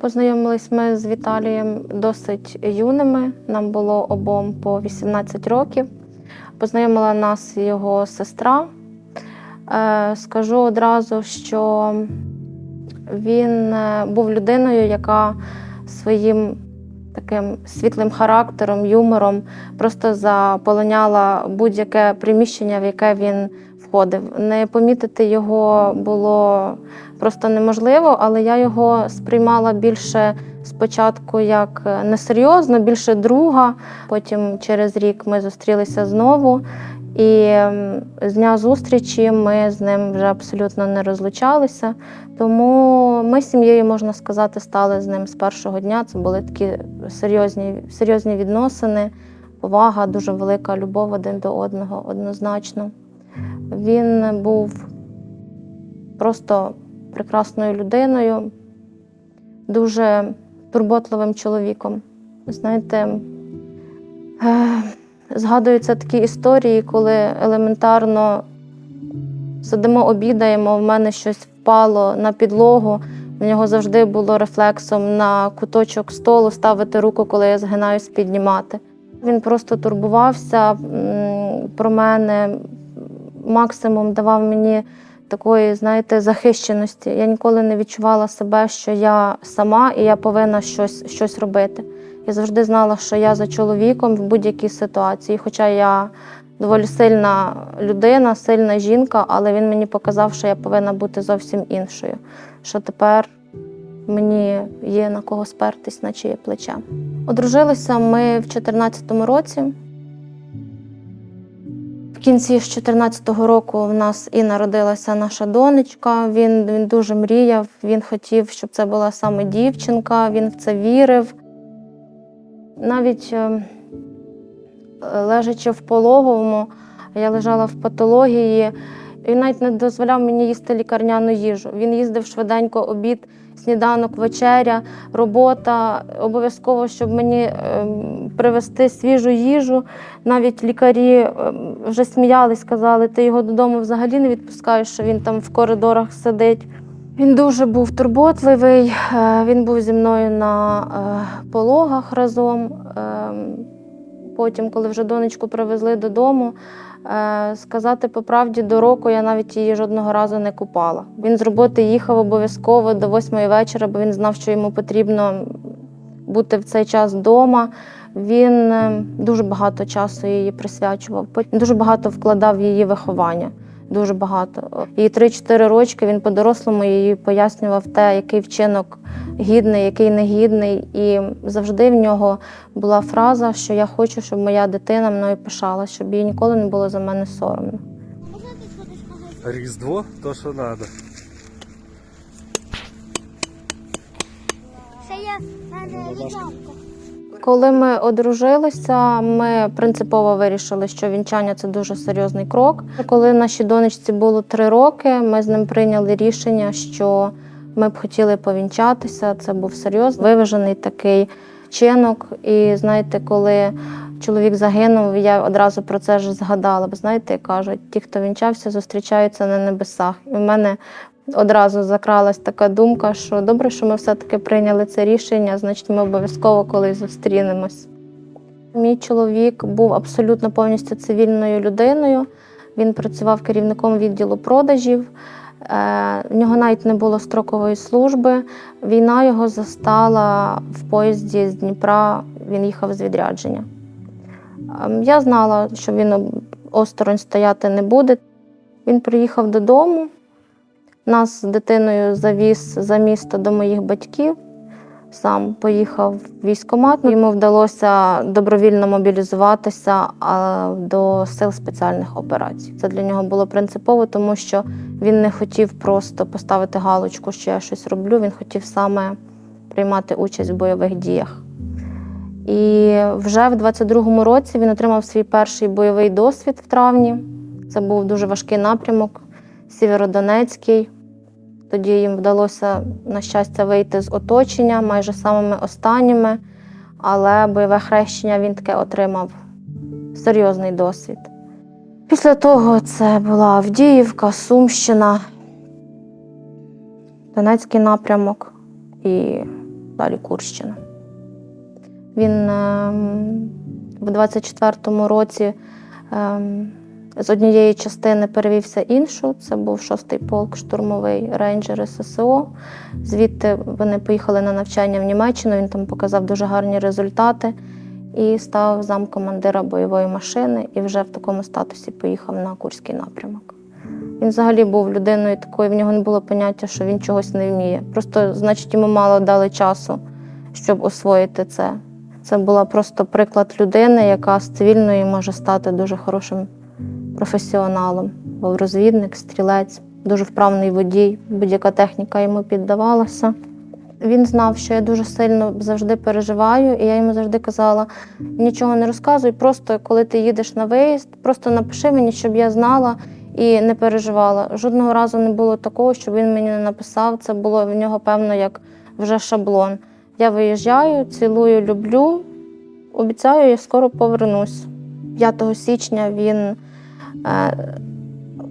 Познайомились ми з Віталієм досить юними. Нам було обом по 18 років. Познайомила нас його сестра. Е, Скажу одразу, що він е, був людиною, яка своїм таким світлим характером, юмором просто заполоняла будь-яке приміщення, в яке він входив. Не помітити його було просто неможливо, але я його сприймала більше спочатку як несерйозно, більше друга. Потім через рік ми зустрілися знову. І з дня зустрічі ми з ним вже абсолютно не розлучалися. Тому ми з сім'єю, можна сказати, стали з ним з першого дня. Це були такі серйозні, серйозні відносини, повага, дуже велика любов один до одного однозначно. Він був просто прекрасною людиною, дуже турботливим чоловіком. Знаєте, е, згадуються такі історії, коли елементарно сидимо, обідаємо, в мене щось впало на підлогу. В нього завжди було рефлексом на куточок столу ставити руку, коли я згинаюсь, піднімати. Він просто турбувався про мене, максимум давав мені такої, знаєте, захищеності. Я ніколи не відчувала себе, що я сама і я повинна щось, щось робити. Я завжди знала, що я за чоловіком в будь-якій ситуації. Хоча я доволі сильна людина, сильна жінка, але він мені показав, що я повинна бути зовсім іншою. Що тепер мені є на кого спертись, на чиє плече. Одружилися ми в 2014 році. В кінці з 2014 року в нас і народилася наша донечка. Він, він дуже мріяв, він хотів, щоб це була саме дівчинка, він в це вірив. Навіть е, лежачи в пологовому, я лежала в патології. Він навіть не дозволяв мені їсти лікарняну їжу. Він їздив швиденько обід, сніданок, вечеря, робота. Обов'язково, щоб мені ем, привезти свіжу їжу. Навіть лікарі ем, вже сміялись, казали, ти його додому взагалі не відпускаєш, що він там в коридорах сидить. Він дуже був турботливий, е, він був зі мною на е, пологах разом. Ем, Потім, коли вже донечку привезли додому, е, сказати по правді, до року я навіть її жодного разу не купала. Він з роботи їхав обов'язково до восьмої вечора, бо він знав, що йому потрібно бути в цей час вдома. Він е, дуже багато часу її присвячував. Дуже багато вкладав в її виховання. Дуже багато. Її 3-4 рочки він по-дорослому їй пояснював те, який вчинок гідний, який негідний. І завжди в нього була фраза, що я хочу, щоб моя дитина мною пишала, щоб їй ніколи не було за мене соромно. Різдво то, що треба. Це в мене. Коли ми одружилися, ми принципово вирішили, що вінчання це дуже серйозний крок. Коли нашій донечці було три роки, ми з ним прийняли рішення, що ми б хотіли повінчатися. Це був серйозний виважений такий вчинок. І знаєте, коли чоловік загинув, я одразу про це ж згадала. Бо знаєте, кажуть, ті, хто вінчався, зустрічаються на небесах. І в мене одразу закралась така думка, що добре, що ми все-таки прийняли це рішення, значить, ми обов'язково колись зустрінемось. Мій чоловік був абсолютно повністю цивільною людиною. Він працював керівником відділу продажів. Е, В нього навіть не було строкової служби. Війна його застала в поїзді з Дніпра. Він їхав з відрядження. Ем, Я знала, що він осторонь стояти не буде. Він приїхав додому. Нас з дитиною завіз за місто до моїх батьків. Сам поїхав в військкомат. Йому вдалося добровільно мобілізуватися до сил спеціальних операцій. Це для нього було принципово, тому що він не хотів просто поставити галочку, що я щось роблю. Він хотів саме приймати участь в бойових діях. І вже в 22-му році він отримав свій перший бойовий досвід в травні. Це був дуже важкий напрямок, Сєвєродонецький. Тоді їм вдалося, на щастя, вийти з оточення майже самими останніми, але бойове хрещення він таке отримав серйозний досвід. Після того це була Авдіївка, Сумщина, Донецький напрямок і далі Курщина. Він ем, в 24-му році ем, з однієї частини перевівся іншу. Це був шостий полк штурмовий рейнджери ССО. Звідти вони поїхали на навчання в Німеччину. Він там показав дуже гарні результати і став замкомандира бойової машини і вже в такому статусі поїхав на Курський напрямок. Він взагалі був людиною такою, в нього не було поняття, що він чогось не вміє. Просто, значить, йому мало дали часу, щоб освоїти це. Це була просто приклад людини, яка з цивільної може стати дуже хорошим професіоналом. Був розвідник, стрілець, дуже вправний водій, будь-яка техніка йому піддавалася. Він знав, що я дуже сильно завжди переживаю, і я йому завжди казала: нічого не розказуй, просто коли ти їдеш на виїзд, просто напиши мені, щоб я знала і не переживала. Жодного разу не було такого, щоб він мені не написав. Це було в нього, певно, як вже шаблон. Я виїжджаю, цілую, люблю, обіцяю, я скоро повернусь. 5 січня він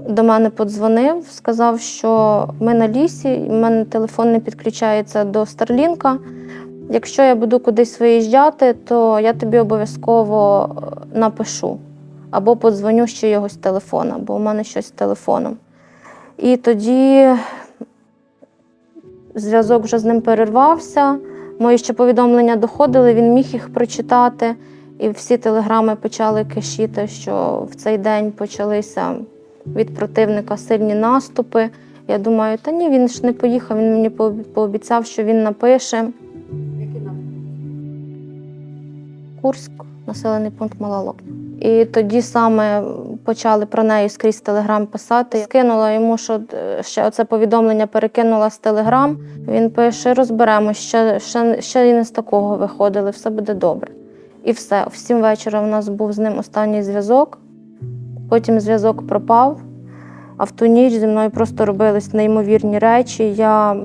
до мене подзвонив, сказав, що ми на лісі, в мене телефон не підключається до Старлінка. Якщо я буду кудись виїжджати, то я тобі обов'язково е, напишу або подзвоню ще його з телефона, бо у мене щось з телефоном. І тоді зв'язок вже з ним перервався. Мої ще повідомлення доходили, він міг їх прочитати. І всі телеграми почали кишіти, що в цей день почалися від противника сильні наступи. Я думаю, та ні, він ж не поїхав, він мені пообіцяв, що він напише. Курськ, населений пункт Мала. І тоді саме почали про неї скрізь телеграм писати. Скинула йому, що е, ще оце повідомлення перекинула з телеграм. Він пише: розберемось, ще, ще, ще і не з такого виходили, все буде добре. І все. В сім вечора в нас був з ним останній зв'язок. Потім зв'язок пропав. А в ту ніч зі мною просто робились неймовірні речі. Я,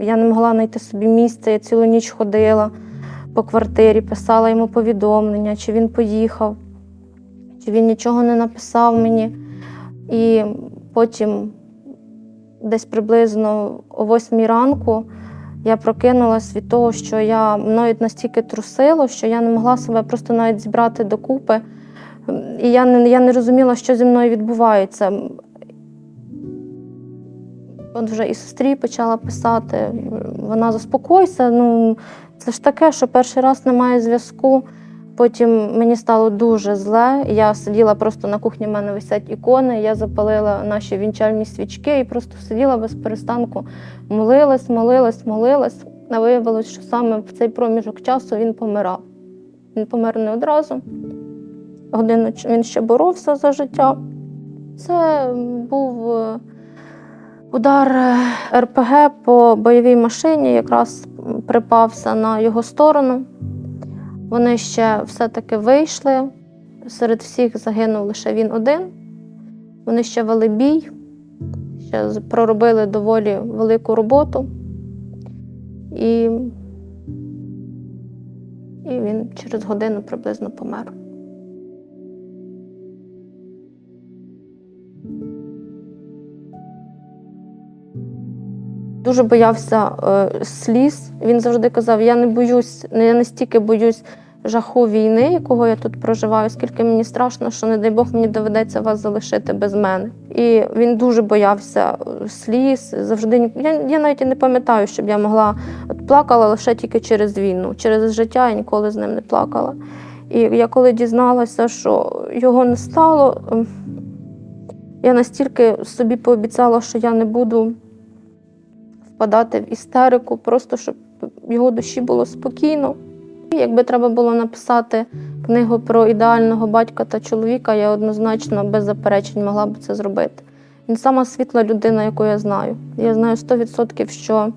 я не могла знайти собі місця, я цілу ніч ходила по квартирі, писала йому повідомлення, чи він поїхав, чи він нічого не написав мені. І потім, десь приблизно о восьмій ранку, я прокинулась від того, що я мною настільки трусило, що я не могла себе просто навіть зібрати докупи. І я не, я не розуміла, що зі мною відбувається. От вже і сестрі почала писати, вона заспокойся. Ну, це ж таке, що перший раз немає зв'язку. Потім мені стало дуже зле. Я сиділа просто на кухні, в мене висять ікони. Я запалила наші вінчальні свічки і просто сиділа без перестанку, молилась, молилась, молилась. А виявилось, що саме в цей проміжок часу він помирав. Він помер не одразу. Годину він ще боровся за життя. Це був е, удар е, РПГ по бойовій машині, якраз припався на його сторону. Вони ще все-таки вийшли. Серед всіх загинув лише він один. Вони ще вели бій, ще проробили доволі велику роботу. І, і він через годину приблизно помер. Дуже боявся е, сліз. Він завжди казав: я не боюсь, я не стільки боюсь жаху війни, якого я тут проживаю, скільки мені страшно, що, не дай Бог, мені доведеться вас залишити без мене. І він дуже боявся е, сліз. Завжди я, я навіть не пам'ятаю, щоб я могла от плакала лише тільки через війну. Через життя я ніколи з ним не плакала. І я коли дізналася, що його не стало, ем, я настільки собі пообіцяла, що я не буду впадати в істерику, просто щоб його душі було спокійно. Якби треба було написати книгу про ідеального батька та чоловіка, я однозначно без заперечень могла б це зробити. Він сама світла людина, яку я знаю. Я знаю 100%, що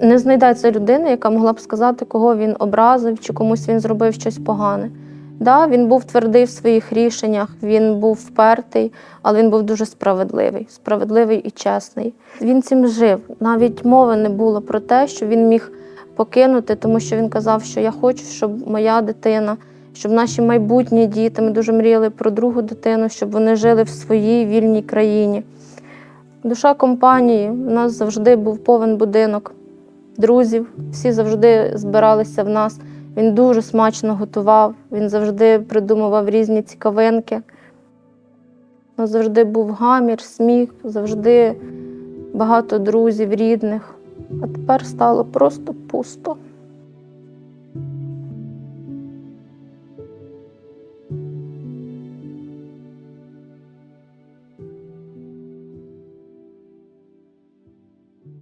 не знайдеться людини, яка могла б сказати, кого він образив чи комусь він зробив щось погане. Да, він був твердий в своїх рішеннях, він був впертий, але він був дуже справедливий, справедливий і чесний. Він цим жив. Навіть мови не було про те, що він міг покинути, тому що він казав, що я хочу, щоб моя дитина, щоб наші майбутні діти, ми дуже мріяли про другу дитину, щоб вони жили в своїй вільній країні. Душа компанії, у нас завжди був повен будинок друзів, всі завжди збиралися в нас. Він дуже смачно готував, він завжди придумував різні цікавинки. У завжди був гамір, сміх, завжди багато друзів, рідних. А тепер стало просто пусто.